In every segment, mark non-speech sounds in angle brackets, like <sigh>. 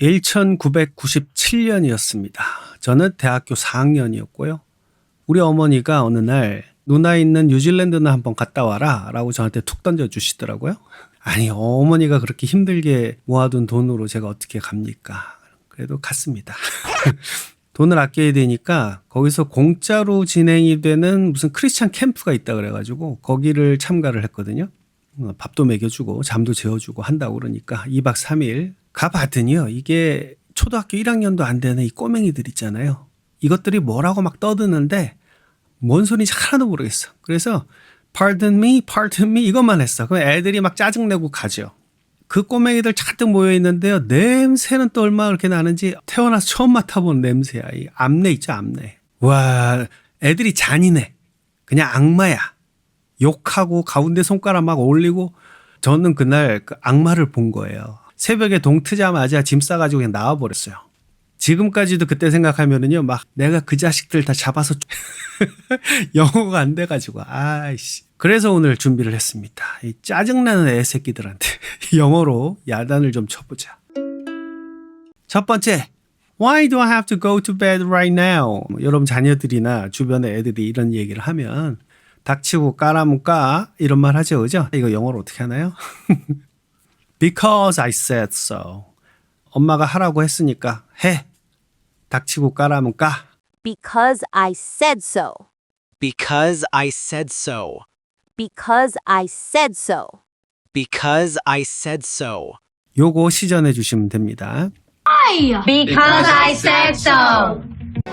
1997년이었습니다. 저는 대학교 4학년이었고요. 우리 어머니가 어느 날 누나 있는 뉴질랜드나 한번 갔다 와라 라고 저한테 툭 던져주시더라고요. 아니, 어머니가 그렇게 힘들게 모아둔 돈으로 제가 어떻게 갑니까? 그래도 갔습니다. <laughs> 돈을 아껴야 되니까 거기서 공짜로 진행이 되는 무슨 크리스찬 캠프가 있다 그래가지고 거기를 참가를 했거든요. 어, 밥도 먹여주고 잠도 재워주고 한다고 그러니까 2박 3일 가봤더니요. 이게 초등학교 1학년도 안 되는 이 꼬맹이들 있잖아요. 이것들이 뭐라고 막 떠드는데 뭔 소리인지 하나도 모르겠어. 그래서 pardon me, pardon me 이것만 했어. 그럼 애들이 막 짜증내고 가죠. 그 꼬맹이들 잔뜩 모여 있는데요. 냄새는 또 얼마나 그렇게 나는지 태어나서 처음 맡아본 냄새야. 이 암내 있죠, 암내. 와, 애들이 잔인해. 그냥 악마야. 욕하고 가운데 손가락 막 올리고 저는 그날 그 악마를 본 거예요. 새벽에 동 트자마자 짐 싸가지고 그냥 나와버렸어요. 지금까지도 그때 생각하면은요, 막 내가 그 자식들 다 잡아서 <laughs> 영어가 안 돼가지고, 아이씨. 그래서 오늘 준비를 했습니다. 이 짜증나는 애 새끼들한테 <laughs> 영어로 야단을 좀 쳐보자. 첫 번째, Why do I have to go to bed right now? 뭐 여러분 자녀들이나 주변에 애들이 이런 얘기를 하면 닥치고 까라면 까 이런 말 하죠, 그죠? 이거 영어로 어떻게 하나요? <laughs> Because I said so. 엄마가 하라고 했으니까 해. 닥치고 까라면 까. Because I said so. Because I said so. Because I said so. Because I said so. 요거 시전해 주시면 됩니다. Because I said so.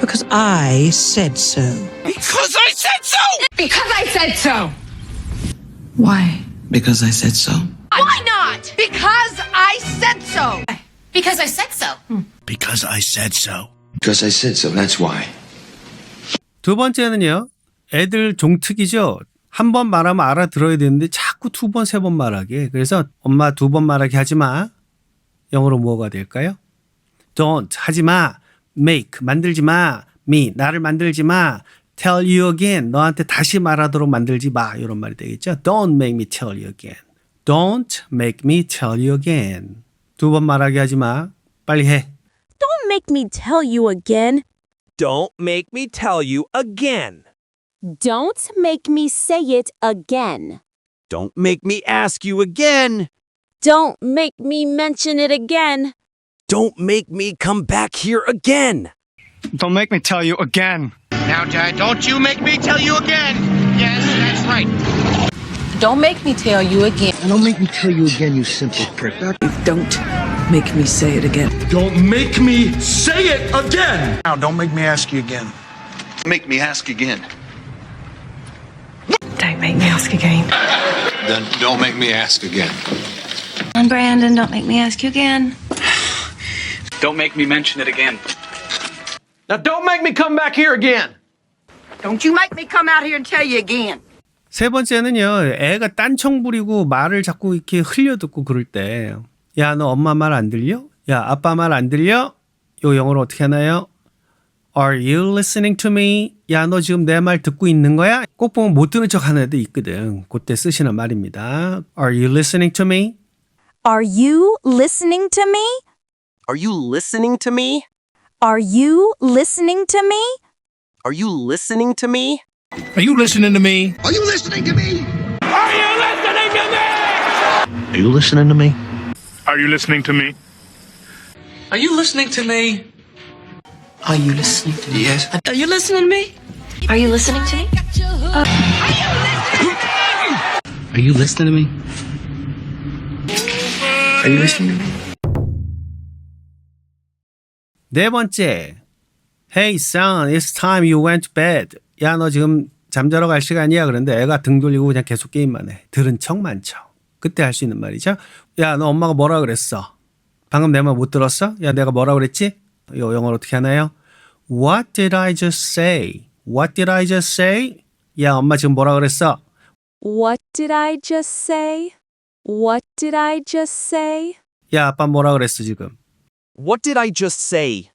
Because I said so. Because I said so! Because I said so. Why? Because I said so. Why not? Because I said so. Because I said so. Because I said so. Because I said so, that's why. 두 번째는요. 애들 종특이죠. 한 번 말하면 알아들어야 되는데 자꾸 두 번, 세 번 말하게. 그래서 엄마 두 번 말하게 하지 마. 영어로 뭐가 될까요? Don't 하지 마. Make 만들지 마. Me 나를 만들지 마. Tell you again 너한테 다시 말하도록 만들지 마. 이런 말이 되겠죠. Don't make me tell you again. Don't make me tell you again. 두 번 말하게 하지 마. 빨리 해. Don't make me tell you again. Don't make me tell you again. Don't make me say it again. Don't make me ask you again. Don't make me mention it again. Don't make me come back here again. Don't make me tell you again. Now, Dad, don't you make me tell you again. Yes, that's right. Don't make me tell you again. Don't make me tell you again, you simple prick. Don't make me say it again. Don't make me say it again. Now, don't make me ask you again. Make me ask again. Don't make me ask again. Then don't make me ask again. And Brandon, don't make me ask you again. Don't make me mention it again. Now, don't make me come back here again. Don't you make me come out here and tell you again. 세 번째는요, 애가 딴청 부리고 말을 자꾸 이렇게 흘려듣고 그럴 때, 야, 너 엄마 말 안 들려? 야, 아빠 말 안 들려? 요 영어로 어떻게 하나요? Are you listening to me? 야, 너 지금 내 말 듣고 있는 거야? 꼭 보면 못 듣는 척 하는 애도 있거든. 그때 쓰시는 말입니다. Are you listening to me? Are you listening to me? Are you listening to me? Are you listening to me? Are you listening to me? Are you listening to me? Are you listening to me? Are you listening to me? Are you listening to me? Are you listening to me? Are you listening to me? Are you listening to me? Yes. Are you listening to me? Are you listening to me? Are you listening to me? Are you listening to me? 네 번째. Hey son, it's time you went to bed. 야, 너 지금 잠자러 갈 시간이야. 그런데 애가 등 돌리고 그냥 계속 게임만 해. 들은 척 많죠. 그때 할 수 있는 말이죠. 야, 너 엄마가 뭐라 그랬어? 방금 내 말 못 들었어? 야, 내가 뭐라 그랬지? 이거 영어로 어떻게 하나요? What did I just say? What did I just say? 야, 엄마 지금 뭐라 그랬어? What did I just say? What did I just say? 야, 아빠 뭐라 그랬어, 지금? What did I just say?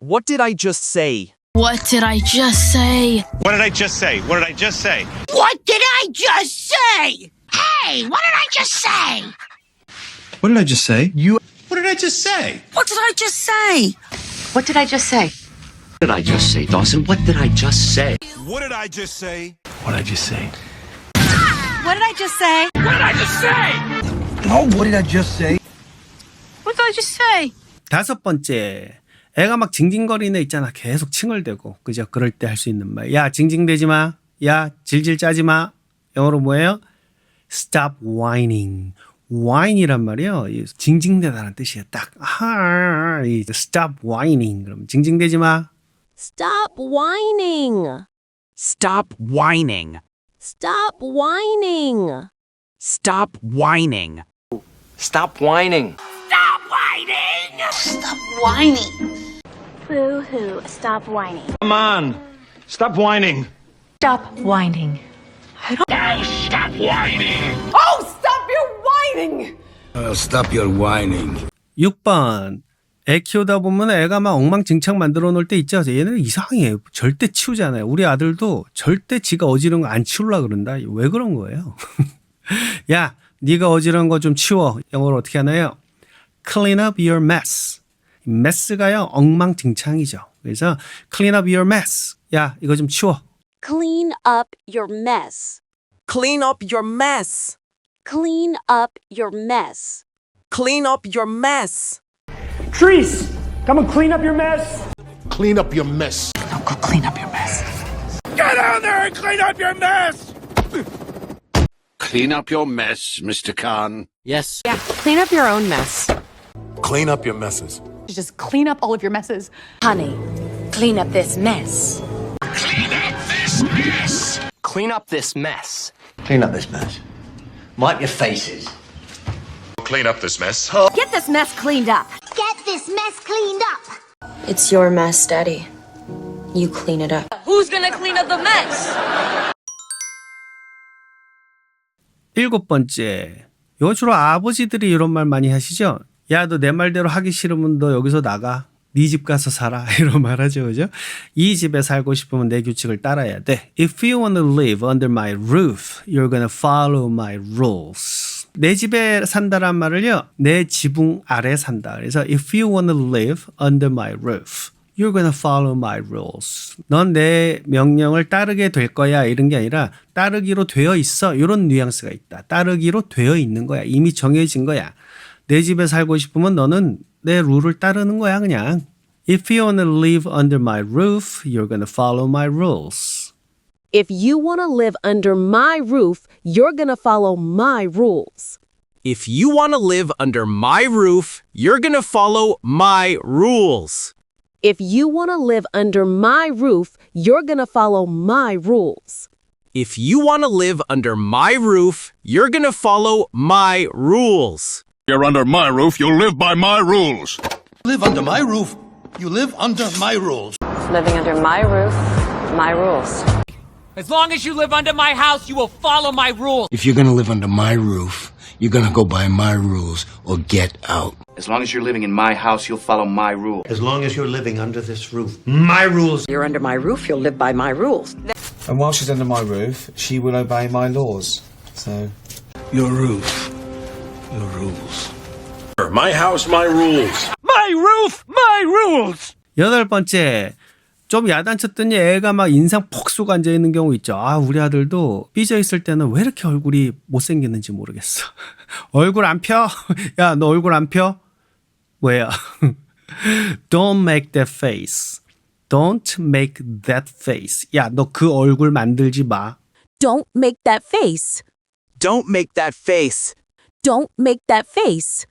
What did I just say? What did I just say? What did I just say? What did I just say? What did I just say? Hey, what did I just say? What did I just say? You What did I just say? What did I just say? What did I just say? What did I just say, Dawson? What did I just say? What did I just say? What did I just say? What did I just say? What did I just say? Oh, what did I just say? What did I just say? 다섯 번째. 애가 막 징징거리네 있잖아. 계속 칭얼대고. 그죠? 그럴 때 할 수 있는 말. 야, 징징대지 마. 야, 질질 짜지 마. 영어로 뭐예요? Stop whining. whine이란 말이요. 이 징징대다는 뜻이에요. 딱. 아, 이 stop whining. 그럼 징징대지 마. Stop whining. Stop whining. Stop whining. Stop whining. Stop whining. Stop whining. Boo hoo. Stop whining. Come on. Stop whining. Stop whining. Well, stop your whining. 6번. 애 키우다 보면 애가 막 엉망진창 만들어 놓을 때 있죠. 얘는 이상해. 절대 치우지 않아요. 우리 아들도 절대 지가 어지러운 거 안 치우려 그런다. 왜 그런 거예요? <laughs> 야, 네가 어지러운 거 좀 치워. 영어로 어떻게 하나요? Clean up your mess. mess가요 엉망진창이죠. 그래서 clean up your mess. 야, 이거 좀 치워. Clean up your mess. Clean up your mess. Clean up your mess. Clean up your mess. Trees, come and clean up your mess. Clean up your mess. Don't go clean up your mess. Get down there and clean up your mess. Clean up your mess, Mr. Khan. Yes. Clean up your own mess. Clean up your messes. Just clean up all of your messes. Honey, clean up this mess. Clean up this mess. Clean up this mess. Clean up this mess. Wipe your faces. Clean up this mess. Get this mess cleaned up. Get this mess cleaned up. It's your mess, Daddy. You clean it up. Who's gonna clean up the mess? 일곱 번째. 이거 주로 아버지들이 이런 말 많이 하시죠? 야, 너 내 말대로 하기 싫으면 너 여기서 나가. 네 집 가서 살아. <laughs> 이런 말 하죠. 그죠? 이 집에 살고 싶으면 내 규칙을 따라야 돼. If you want to live under my roof, you're gonna follow my rules. 내 집에 산다란 말을요. 내 지붕 아래 산다. 그래서 if you want to live under my roof, You're gonna follow my rules. 넌 내 명령을 따르게 될 거야. 이런 게 아니라 따르기로 되어 있어. 이런 뉘앙스가 있다. 따르기로 되어 있는 거야. 이미 정해진 거야. 내 집에 살고 싶으면 너는 내 룰을 따르는 거야, 그냥. If you wanna live under my roof, you're gonna follow my rules. If you want to live under my roof, you're gonna follow my rules. If you want to live under my roof, you're going to follow my rules. If you want to live under my roof, you're gonna follow my rules. If you want to live under my roof, you're going to follow my rules. You're under my roof, you'll live by my rules. Live under my roof. You live under my rules. Living under my roof, my rules. As long as you live under my house, you will follow my rules. If you're gonna live under my roof, you're gonna go by my rules or get out. As long as you're living in my house, you'll follow my rules. As long as you're living under this roof, my rules. You're under my roof, you'll live by my rules. And while she's under my roof, she will obey my laws. So. Your roof, your rules. My house, my rules. My roof, my rules. 여덟 번째. 좀 야단쳤더니 애가 막 인상 폭 쏘고 앉아 있는 경우 있죠. 아, 우리 아들도 삐져 있을 때는 왜 이렇게 얼굴이 못생겼는지 모르겠어. 얼굴 안 펴? 야, 너 얼굴 안 펴? 뭐야? Don't make that face. Don't make that face. 야, 너 그 얼굴 만들지 마. Don't make that face. Don't make that face. Don't make that face.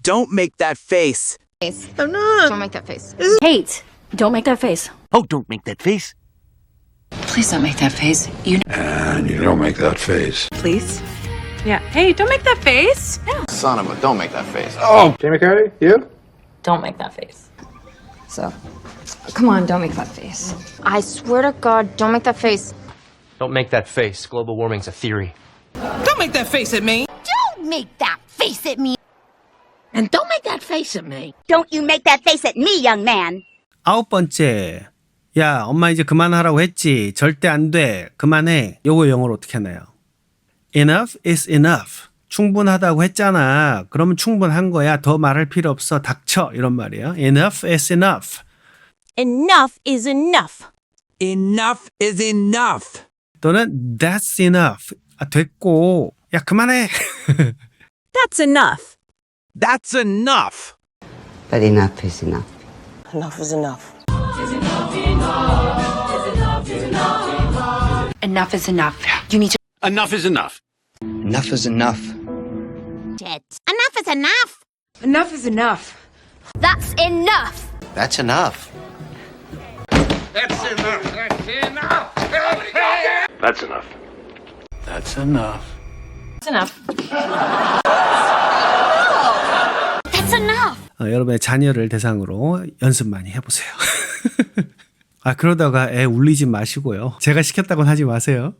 Don't make that face. I'm not. Don't make that face. Kate, don't make that face. Oh, don't make that face. Please don't make that face. You And you don't make that face. Please? Yeah. Hey, don't make that face. Son of a, don't make that face. Oh. Jamie Curry, you? Don't make that face. So, come on, don't make that face. I swear to God, don't make that face. Don't make that face. Global warming's a theory. Don't make that face at me. Don't make that face at me. and don't make that face at me. Don't you make that face at me, young man. 아홉 번째. 야, 엄마 이제 그만하라고 했지. 절대 안 돼. 그만해. 요거 영어로 어떻게 하나요? Enough is enough. 충분하다고 했잖아. 그러면 충분한 거야. 더 말할 필요 없어. 닥쳐. 이런 말이에요. Enough is enough. Enough is enough. Enough is enough. 또는 that's enough. 아, 됐고. 야, 그만해. That's enough. That's enough. But enough is enough. Enough is enough. Enough is enough. You need to. Enough is enough. Enough is enough. Enough is enough. Enough is enough. That's enough. That's enough. That's enough. That's enough. That's enough. Enough. That's enough. 어, 여러분의 자녀를 대상으로 연습 많이 해보세요. <laughs> 아, 그러다가 애 울리지 마시고요. 제가 시켰다고는 하지 마세요.